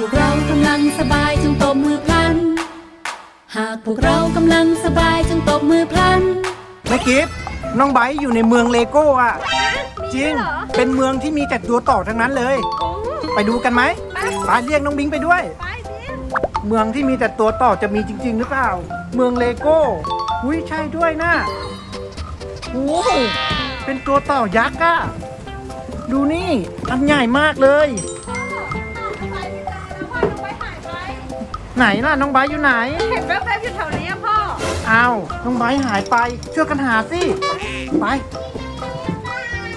พวกเรากำลังสบายจงตบมือพลัน หากพวกเรากำลังสบายจงตบมือพลัน แม่กิฟน้องไบร์ทอยู่ในเมืองเลโก้อะจริง เป็นเมืองที่มีแต่ตัวต่อทั้งนั้นเลย ไปดูกันไหมไปเรียกน้องบิงไปด้วย เมืองที่มีแต่ตัวต่อจะมีจริง ๆ หรือเปล่า เมืองเลโก้อุ้ยใช่ด้วยนะโอ้โหเป็นตัวต่อยักษ์อะดูนี่อันใหญ่มากเลย ไหนล่ะน้องไบร์ทอยู่ไหน เห็นแว๊บๆอยู่แถวนี้อะพ่อ อ้าวน้องไบร์ทหายไปช่วยกันหาสิไป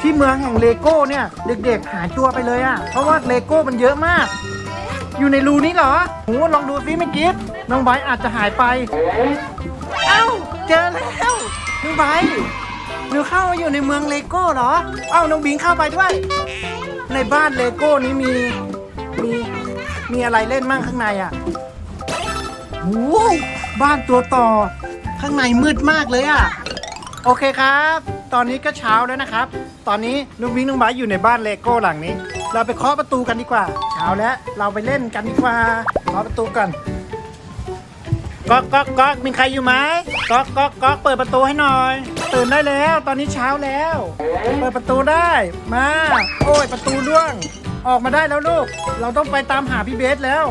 ที่เมืองแห่งเลโก้เนี่ยเด็กๆหายตัวไปเลยอะเพราะว่าเลโก้มันเยอะมาก อยู่ในรูนี้เหรอโหลองดูซิไม่กิฟน้องไบร์ทอาจจะหายไป เอ้าเจอแล้วน้องไบร์ทหนูเข้ามาอยู่ในเมืองเลโก้เหรอ เอ้าน้องบิงเข้าไปด้วย ในบ้านเลโก้นี้มีมีมีอะไรเล่นมั่งข้างในอะ โอ้โหบ้านตัวต่อ ข้างในมืดมากเลยอะโอเคครับ ตอนนี้ก็เช้าแล้วนะครับ ตอนนี้นุ้งวิ่งนุ้งบายอยู่ในบ้านเลโก้หลังนี้ เราไปเคาะประตูกันดีกว่า เช้าแล้วเราไปเล่นกันดีกว่าเคาะประตูกันก๊อกก๊อกก๊อกมีใครอยู่ไหมก๊อกก๊อกก๊อกเปิดประตูให้หน่อย ตื่นได้แล้ว ตอนนี้เช้าแล้ว เปิดประตูได้ มา โอ้ยประตูร่วง ออกมาได้แล้วลูก เราต้องไปตามหาพี่เบสแล้ว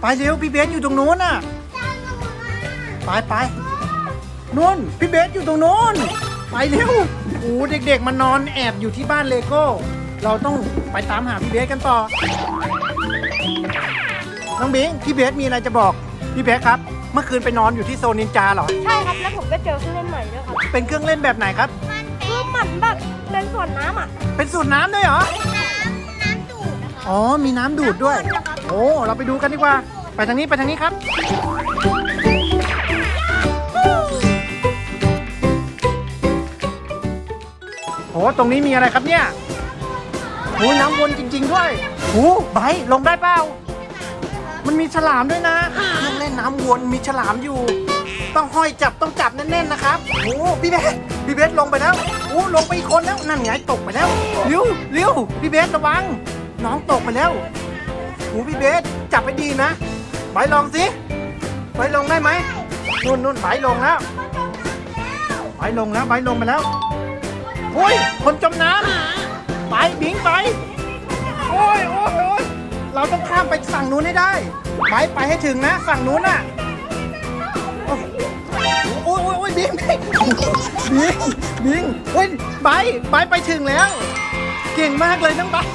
ไปเร็วพี่เบสอยู่ตรงนู้นน่ะ ไปไปนู่นพี่เบสอยู่ตรงนู้นไปเร็วโอ้เด็กๆมานอนแอบอยู่ที่บ้านเลโก้ เราต้องไปตามหาพี่เบสกันต่อ น้องบิงพี่เบสมีอะไรจะบอก พี่เบสครับ เมื่อคืนไปนอนอยู่ที่โซนนินจาเหรอ ใช่ครับแล้วผมก็เจอเครื่องเล่นใหม่ด้วยครับเป็นเครื่องเล่นแบบไหนครับ คือเหมือนแบบเป็นสวนน้ำอะเป็นสูตรน้ำด้วยเหรอน้ำดูดนะคะอ๋อ มีน้ำดูดด้วย โอ้ เราไปดูกันดีกว่า ไปทางนี้ไปทางนี้ครับ อ้ตรงนี้มีอะไรครับเนี่ยโอ้น้ำวนจริง ๆ ด้วยโอ้ไบลงได้เปล่า มันมีฉลามด้วยนะเครื่องเล่นน้ำวนมีฉลามอยู่ ต้องห้อยจับต้องจับแน่นๆนะครับโอ้พี่เบสพี่เบสลงไปแล้วโอ้ลงไปอีกคนแล้วนั่นไงตกไปแล้วเร็วเร็วพี่เบสระวัง น้องตกไปแล้วโอ้พี่เบสจับไปดีนะไบลองสิไบลงได้ไหมนู่นนู่นไบลงแล้วไบลงแล้วไบลงไปแล้ว อ้ย คนจมน้ำไปบิงไป โอ้ยโอ้ยโอ้ยเราต้องข้ามไปฝั่งนู้นให้ได้ไบไปให้ถึงนะฝั่งนู้นน่ะโอ้ยโอ้ยโอ้ยบิงบิงบิงบิงเฮ้ยไบร์ทไบไปถึงแล้ว เก่งมากเลยน้องไบร์ท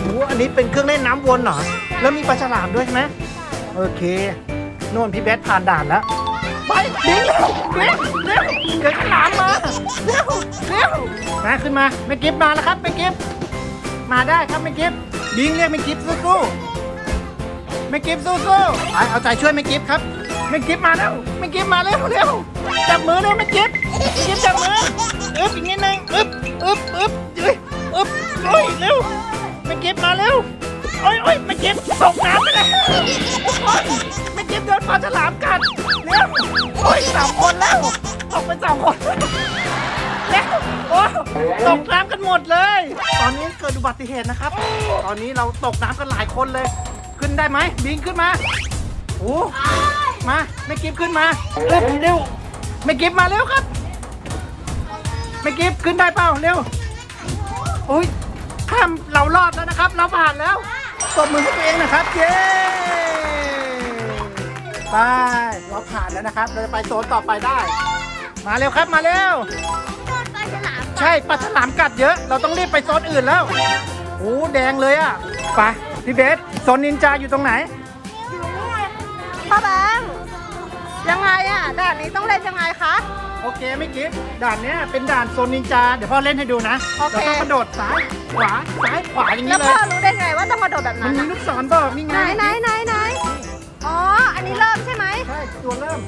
โอ้โหอันนี้เป็นเครื่องเล่นน้ำวนเหรอ แล้วมีปลาฉลามด้วยใช่ไหมโอเคโน่นพี่เบสผ่านด่านแล้ว ไปบิงเร็วบิงเร็วเกิดฉลามมาเร็วเร็วมาขึ้นมาแม่กิฟมาแล้วครับแม่กิฟมาได้ครับแม่กิฟบิงเรียกแม่กิฟสู้ๆแม่กิฟสู้ๆไปเอาใจช่วยแม่กิฟครับแม่กิฟมาแล้วแม่กิฟมาเร็วเร็วจับมือเร็วแม่กิฟกิฟจับมืออึ๊บอีกนิดนึงอึ๊บอึ๊บอึ๊บเอ้ยอึ๊บโอ้ยเร็วแม่กิฟมาเร็ว โอ้ยโอ้ยแม่กิฟตกน้ำไปแล้วทุกคนแม่เกิฟโดนปลาฉลามกัดเร็วโอ้ยสามคนแล้วตกไปสามคนแล้วโอ้ตกน้ำกันหมดเลย ตอนนี้เกิดอุบัติเหตุนะครับ ตอนนี้เราตกน้ำกันหลายคนเลย ขึ้นได้ไหมบิงขึ้นมาโอ้มาไม่กิฟขึ้นมาเร็วเร็วไม่กิฟมาเร็วครับไม่กิฟขึ้นได้เปล่าเร็วโอ้ยข้ามเรารอดแล้วนะครับ เราผ่านแล้ว ตบมือให้ตัวเองนะครับ เย้ไปเราผ่านแล้วนะครับ เราจะไปโซนต่อไปได้ มาเร็วครับมาเร็วโดนปลาฉลามใช่ปลาฉลามกัดเยอะ เราต้องรีบไปโซนอื่นแล้วโอ้แดงเลยอะ ไปพี่เบสโซนนินจาอยู่ตรงไหน อยู่นี่ไงพ่อแบงค์ยังไงอะด่านนี้ต้องเล่นยังไงคะ โอเคไม่กิฟด่านเนี้ยเป็นด่านโซนนินจา เดี๋ยวพ่อเล่นให้ดูนะโอเค เราต้องกระโดดซ้ายขวาซ้ายขวาอย่างแล้นี้วเลพ่อย รู้ได้ไงว่าต้องกระโดดแบบมันั้นนมีอะลูกศรบอกนี่ไงไหนไหนไหนไหนอ๋อ อันนี้เริ่มใช่ไหม ใช่ตัวเริ่ม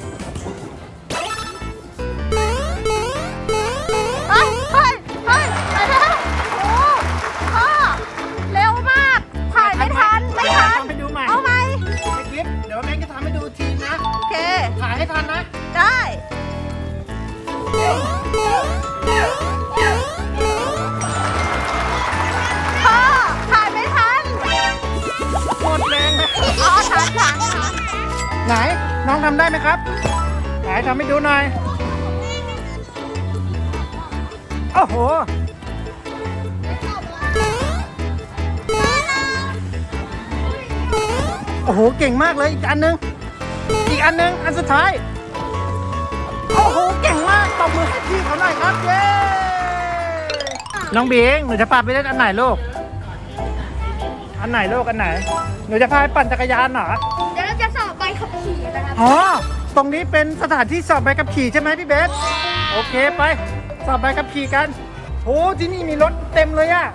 ไหนน้องทำได้ไหมครับ ไหนทำให้ดูหน่อย โอ้โห โอ้โห เก่งมากเลยอีกอันหนึง อีกอันหนึง อันสุดท้าย โอ้โห เก่งมากตบมือให้พี่เขาหน่อยครับเย้น้องบิงหนูจะพาไปเล่นอันไหนลูก อันไหนลูกอันไหน นูจะพาไปปั่นจักรยานเหรอเดี๋ยวเราจะสอบใบขับขี่นะครับอ๋อตรงนี้เป็นสถานที่สอบใบขับขี่ใช่ไหมพี่เบสโอเคไปสอบใบขับขี่กันโอ้ที่นี่มีรถเต็มเลยอะ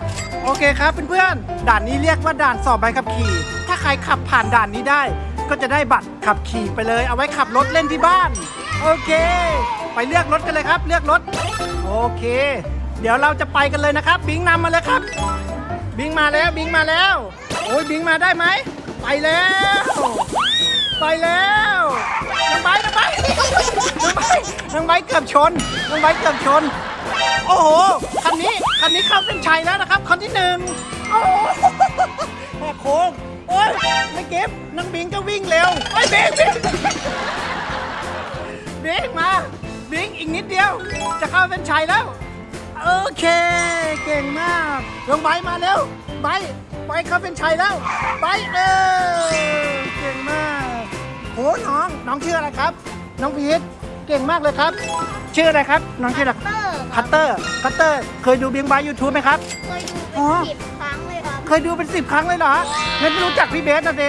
โอเคครับเพื่อนๆด่านนี้เรียกว่าด่านสอบใบขับขี่ ถ้าใครขับผ่านด่านนี้ได้ ก็จะได้บัตรขับขี่ไปเลย เอาไว้ขับรถเล่นที่บ้าน โอเค ไปเลือกรถกันเลยครับ เลือกรถ โอเค เดี๋ยวเราจะไปกันเลยนะครับ บิงนำมาเลยครับ บิงมาแล้วบิงมาแล้ว โอ้ยบิงมาได้ไหม ไปแล้ว ไปแล้วน้องไบน้องไบน้องไบน้องไบร์ทเกือบชนน้องไบร์ทเกือบชน โอ้โห คันนี้ คันนี้เข้าเส้นชัยแล้วนะครับ คันที่หนึ่งโอ้โหแหกโค้งโอ้ยไม่เก็บน้องบิงก็วิ่งเร็วไอ้ยบิงบิงบิงมาบิงอีกนิดเดียว จะเข้าเส้นชัยแล้ว โอเค เก่งมากน้องไบร์ทมาเร็วไบร์ท ไบร์ทเข้าเป็นชัยแล้วไบร์ทเออเก่งมากโหน้องน้องชื่ออะไรครับ น้องพีทเก่งมากเลยครับ ชื่ออะไรครับ น้องชื่ออะไรเตอร์คัตเตอร์คัตเตอร์เคยดูเบียงบายยูทูบไหมครับเคยดูอ๋เป็นอสิบครั้งเลยครับเคยดูเป็นสิบครั้งเลยเหรองั้นไม่รู้จักพี่เบสนะเด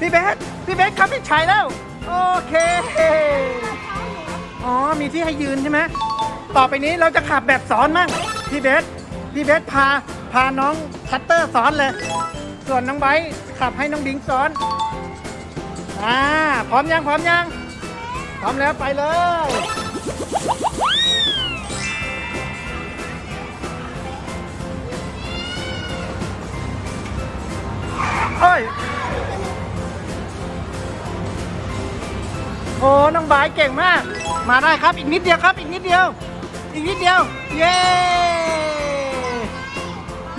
พี่เบสพี่เบสครับพี่ชัยแล้ว โอเค อ๋อมีที่ให้ยืนใช่ไหมต่อไปนี้เราจะขับแบบสอนมั่งพี่เบสพี่เบสพาพาน้องคัตเตอร์สอนเลย ส่วนน้องไบร์ขับให้น้องบิงสอน อ่า พร้อมยัง พร้อมยัง พร้อมแล้วไปเลยเอ้ย โอ้น้องบเก่งมาก มาได้ครับ อีกนิดเดียวครับ อีกนิดเดียว อีกนิดเดียว เย้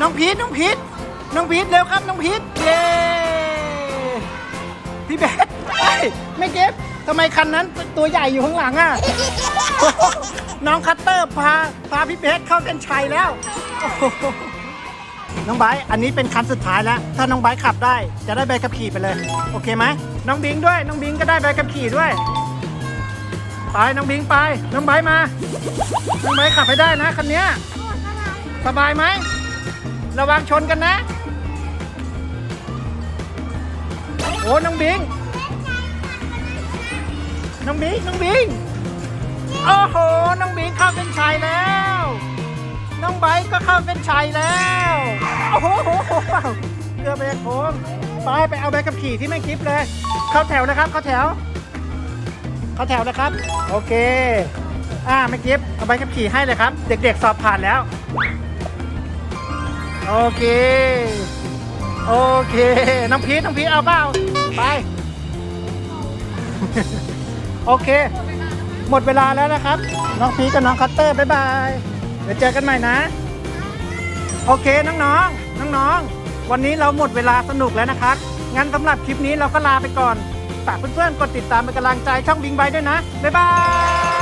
น้องพีทน้องพีทน้องพีทเร็วครับน้องพีทเย้พี่เบสเอ้ยไม่เก็บทำไมคันนั้นตัวใหญ่อยู่ข้างหลังอะ น้องคัตเตอร์พาพาพี่เบสเข้าเส้นชัยแล้ว น้องไบร์ทอันนี้เป็นคันสุดท้ายแล้ว ถ้าน้องไบร์ทขับได้จะได้ใบขับขี่ไปเลย โอเคไหมน้องบิงด้วย น้องบิงก็ได้ใบขับขี่ด้วย ไปน้องบิงไป น้องไบร์ทมา น้องไบร์ทขับให้ได้นะคันเนี้ยสบายไหม ระวังชนกันนะ โอ้น้องบิง น้องบิง น้องบิง โอ้โห น้องบิงเข้าเป็นชัยแล้ว น้องไบร์ก็เข้าเป็นชัยแล้ว โอ้โหเกือบไปโค้งไปไปเอาใบขับขี่ที่แม่งคลิปเลย เข้าแถวนะครับเข้าแถว เข้าแถวนะครับ โอเค อ่าไม่กิฟเอาใบขับขี่ให้เลยครับ เด็กๆสอบผ่านแล้ว โอเค โอเค น้องพีทน้องพีทเอาเปล่าไป โอเค หมดเวลาแล้วนะครับ น้องพีทกับน้องคัตเตอร์บ๊ายบาย เดี๋ยวเจอกันใหม่นะ โอเคน้องๆน้องๆวันนี้เราหมดเวลาสนุกแล้วนะครับ งั้นสำหรับคลิปนี้เราก็ลาไปก่อนฝากเพื่อนๆกดติดตามเป็นกำลังใจช่องบิงไบด้วยนะ บ๊ายบาย